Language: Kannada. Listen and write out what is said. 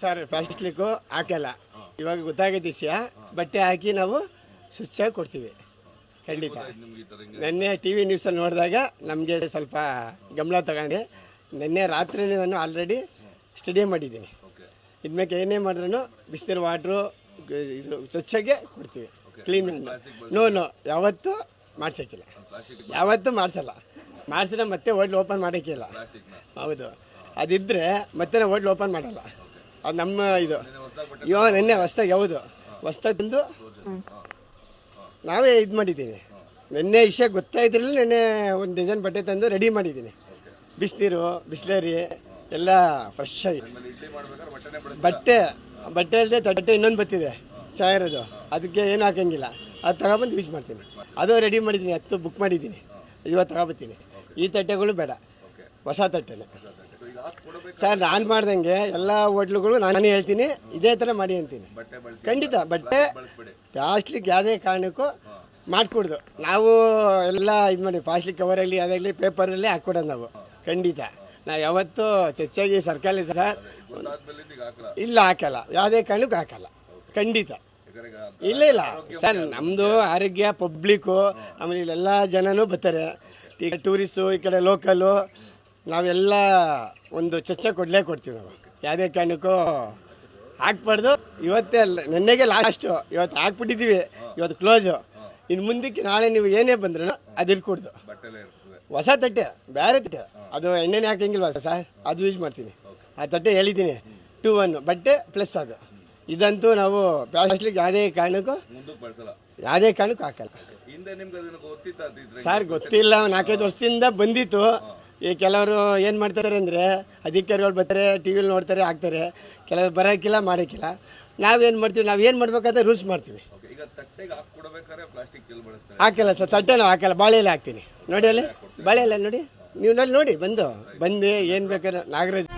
ಸರ್ ಪ್ಲಾಸ್ಟಿಕ್ಕು ಹಾಕಲ್ಲ. ಇವಾಗ ಗೊತ್ತಾಗೈತೆ ವಿಷಯ. ಬಟ್ಟೆ ಹಾಕಿ ನಾವು ಆಗಿ ಕೊಡ್ತೀವಿ. ಖಂಡಿತ. ನಿನ್ನೆ ಟಿ ವಿ ನ್ಯೂಸಲ್ಲಿ ನೋಡಿದಾಗ ನಮಗೆ ಸ್ವಲ್ಪ ಗಮನ ತಗೊಂಡೆ. ನಿನ್ನೆ ರಾತ್ರಿ ನಾನು ಆಲ್ರೆಡಿ ಸ್ಟಡಿ ಮಾಡಿದ್ದೀನಿ. ಇದ್ಮೇಲೆ ಏನೇ ಮಾಡಿದ್ರು ಬಿಸಿನೀರು ವಾಟ್ರು ಇದು ಸ್ವಚ್ಛಗೆ ಕೊಡ್ತೀವಿ. ಕ್ಲೀನ್ ನೋ ನೋ ಯಾವತ್ತೂ ಮಾಡ್ಸೋಕ್ಕಿಲ್ಲ. ಯಾವತ್ತು ಮಾಡಿಸಲ್ಲ. ಮಾಡಿಸಿದ್ರೆ ಮತ್ತೆ ಹೋಟ್ಲ್ ಓಪನ್ ಮಾಡೋಕ್ಕಿಲ್ಲ. ಹೌದು. ಅದಿದ್ದರೆ ಮತ್ತೆ ನಾವು ಹೋಟ್ಲ್ ಓಪನ್ ಮಾಡಲ್ಲ. ಅದು ನಮ್ಮ ಇದು. ಇವ ನಿನ್ನೆ ಹೊಸ್ದಾಗಿ ಯಾವುದು? ಹೊಸ್ದಾಗಿ ತಂದು ನಾವೇ ಇದು ಮಾಡಿದ್ದೀನಿ. ನಿನ್ನೆ ವಿಷಯ ಗೊತ್ತಾಯ್ತಿರಲಿಲ್ಲ ನಿನ್ನೆ ಒಂದು ಡಿಸೈನ್ ಬಟ್ಟೆ ತಂದು ರೆಡಿ ಮಾಡಿದ್ದೀನಿ. ಬಿಸಿನೀರು, ಬಿಸ್ಲೇರಿ, ಎಲ್ಲ ಫ್ರೆಶ್ ಆಗಿ. ಬಟ್ಟೆ ಬಟ್ಟೆ ಅಲ್ಲದೆ ತಟ್ಟೆ ಇನ್ನೊಂದು ಬತ್ತಿದೆ ಚಾಯಿರೋದು ಅದಕ್ಕೆ ಏನು ಹಾಕಂಗಿಲ್ಲ. ಅದು ತಗೊಬಂದು ಯೂಸ್ ಮಾಡ್ತೀನಿ. ಅದು ರೆಡಿ ಮಾಡಿದ್ದೀನಿ ಹತ್ತು ಬುಕ್ ಮಾಡಿದ್ದೀನಿ. ಇವತ್ತು ತಗೊಬತ್ತೀನಿ. ಈ ತಟ್ಟೆಗಳು ಬೇಡ. ಹೊಸ ತಟ್ಟೆನೆ. ಸರ್ ನಾನು ಮಾಡ್ದಂಗೆ ಎಲ್ಲ ಹೋಟ್ಲುಗಳು ನಾನು ಹೇಳ್ತೀನಿ. ಇದೇ ಥರ ಮಾಡಿ ಅಂತೀನಿ. ಖಂಡಿತ ಬಟ್ಟೆ ಪ್ಲಾಸ್ಟಿಕ್ ಯಾವುದೇ ಕಾರಣಕ್ಕೂ ಮಾಡಿಕೊಡ್ದು. ನಾವು ಎಲ್ಲ ಇದು ಮಾಡಿ ಪ್ಲಾಸ್ಟಿಕ್ ಕವರಲ್ಲಿ ಅದಾಗಲಿ ಪೇಪರಲ್ಲಿ ಹಾಕ್ಕೊಡೋದು ನಾವು. ಖಂಡಿತ. ನಾ ಯಾವತ್ತೂ ಚಚ್ಚಾಗಿ ಸರ್ಕಾರಿ ಸರ್. ಇಲ್ಲ ಹಾಕಲ್ಲ. ಯಾವುದೇ ಕಾರಣಕ್ಕೂ ಹಾಕಲ್ಲ. ಖಂಡಿತ. ಇಲ್ಲ ಇಲ್ಲ. ಸರ್ ನಮ್ಮದು ಆರೋಗ್ಯ ಪಬ್ಲಿಕ್ಕು ಆಮೇಲೆ ಇಲ್ಲೆಲ್ಲ ಜನನೂ ಬರ್ತಾರೆ. ಈಗ ಟೂರಿಸ್ಟು ಈ ಕಡೆ ಲೋಕಲು ನಾವೆಲ್ಲ ಒಂದು ಚರ್ಚೆ ಕೊಡಲೇ ಕೊಡ್ತೀವಿ ನಾವು. ಯಾವುದೇ ಕಾರಣಕ್ಕೂ ಹಾಕ್ಬಾರ್ದು. ಇವತ್ತೇ ಅಲ್ಲ ನೆನ್ನೆಗೆ ಲಾಸ್ಟು ಇವತ್ತು ಹಾಕ್ಬಿಟ್ಟಿದ್ದೀವಿ. ಇವತ್ತು ಕ್ಲೋಸು ಇನ್ನು ಮುಂದಕ್ಕೆ ನಾಳೆ ನೀವು ಏನೇ ಬಂದ್ರೂ ಅದು ಇರ್ಕೊಡ್ದು. ಹೊಸ ತಟ್ಟೆ ಬೇರೆ ತಟ್ಟೆ. ಅದು ಎಣ್ಣೆನೇ ಹಾಕಂಗಿಲ್ವ ಸರ್ ಅದು ಯೂಸ್ ಮಾಡ್ತೀನಿ. ಆ ತಟ್ಟೆ ಹೇಳಿದ್ದೀನಿ. ಟೂ ಒನ್ ಬಟ್ಟೆ ಪ್ಲಸ್ ಅದು. ಇದಂತೂ ನಾವು ಪ್ಯಾಸ್ಲಿಕ್ಕೆ ಯಾವುದೇ ಕಾರಣಕ್ಕೂ ಯಾವುದೇ ಕಾರಣಕ್ಕೂ ಹಾಕಲ್ಲ. ಸರ್ ಗೊತ್ತಿಲ್ಲ. ನಾಲ್ಕೈದು ವರ್ಷದಿಂದ ಬಂದಿತ್ತು. ಈ ಕೆಲವರು ಏನು ಮಾಡ್ತಾರೆ ಅಂದರೆ ಅಧಿಕಾರಿಗಳು ಬರ್ತಾರೆ ಟಿ ವಿಲಿ ನೋಡ್ತಾರೆ ಹಾಕ್ತಾರೆ. ಕೆಲವರು ಬರೋಕ್ಕಿಲ್ಲ ಮಾಡೋಕ್ಕಿಲ್ಲ. ನಾವೇನು ಮಾಡ್ತೀವಿ ನಾವು ಏನು ಮಾಡ್ಬೇಕಾದ್ರೆ ರೂಲ್ಸ್ ಮಾಡ್ತೀವಿ. ಹಾಕಿಲ್ಲ ಸರ್ ತಟ್ಟೆ ನಾವು ಹಾಕಲ್ಲ ಬಾಳೆಯಲ್ಲಿ ಹಾಕ್ತೀನಿ. ನೋಡಿ ಅಲ್ಲಿ ಬಾಳೆಲೆ ನೋಡಿ ನೀವು ನೋಡಿ ಬಂದು ಬಂದು ಏನು ಬೇಕಾದ್ರೆ ನಾಗರಾಜ್